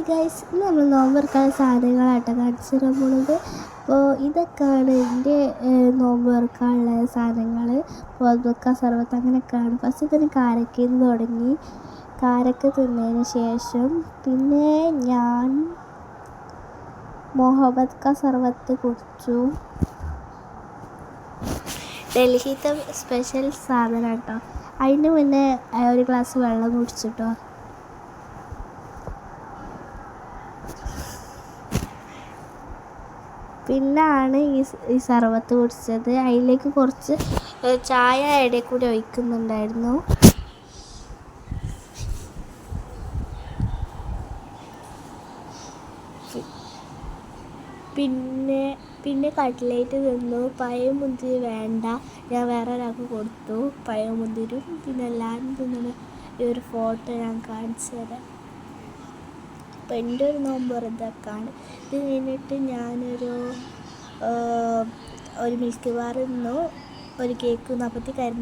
Hi guys ഇന്ന് നമ്മൾ നോമ്പ് സാധനങ്ങളാട്ടോ കാണിച്ചു തരാൻ പോണത്. അപ്പോൾ ഇതൊക്കെയാണ് എന്റെ നോമ്പ് തുറക്കാനുള്ള സാധനങ്ങൾ പോതുക്ക സർവത്ത് അങ്ങനെയൊക്കെയാണ്. ഫസ്റ്റ് തന്നെ കാരക്കയിൽ നിന്ന് തുടങ്ങി. കാരക്ക തിന്നതിന് ശേഷം പിന്നെ ഞാൻ മൊഹബത് ക സർവത്ത് കുടിച്ചു. ഡൽഹിത്തെ സ്പെഷ്യൽ സാധനം കേട്ടോ അതിന് മുന്നേ ഒരു ഗ്ലാസ് വെള്ളം കുടിച്ചിട്ടോ. പിന്നാണ് ഈ ഈ സർബത്ത് കുടിച്ചത്. അതിലേക്ക് കുറച്ച് ചായ ഇടയിൽ കൂടി ഒഴിക്കുന്നുണ്ടായിരുന്നു. പിന്നെ പിന്നെ കട്ട്ലേറ്റ് തിന്നു. പഴയ മുന്തിരി വേണ്ട. ഞാൻ വേറെ ഒരാൾക്ക് കൊടുത്തു. പഴയ മുന്തിരും പിന്നെ എല്ലാവരും തിന്നുന്ന ഈ ഒരു ഫോട്ടോ ഞാൻ കാണിച്ചു തരാം. അപ്പോൾ എന്റെ ഒരു നോമ്പ് റദ്ദാക്കാണ് ഇത് കഴിഞ്ഞിട്ട് ഞാനൊരു ഒരു മിൽക്ക് ബാർ നിന്നു ഒരു കേക്ക് നാൽപ്പത്തി കരണ്ട്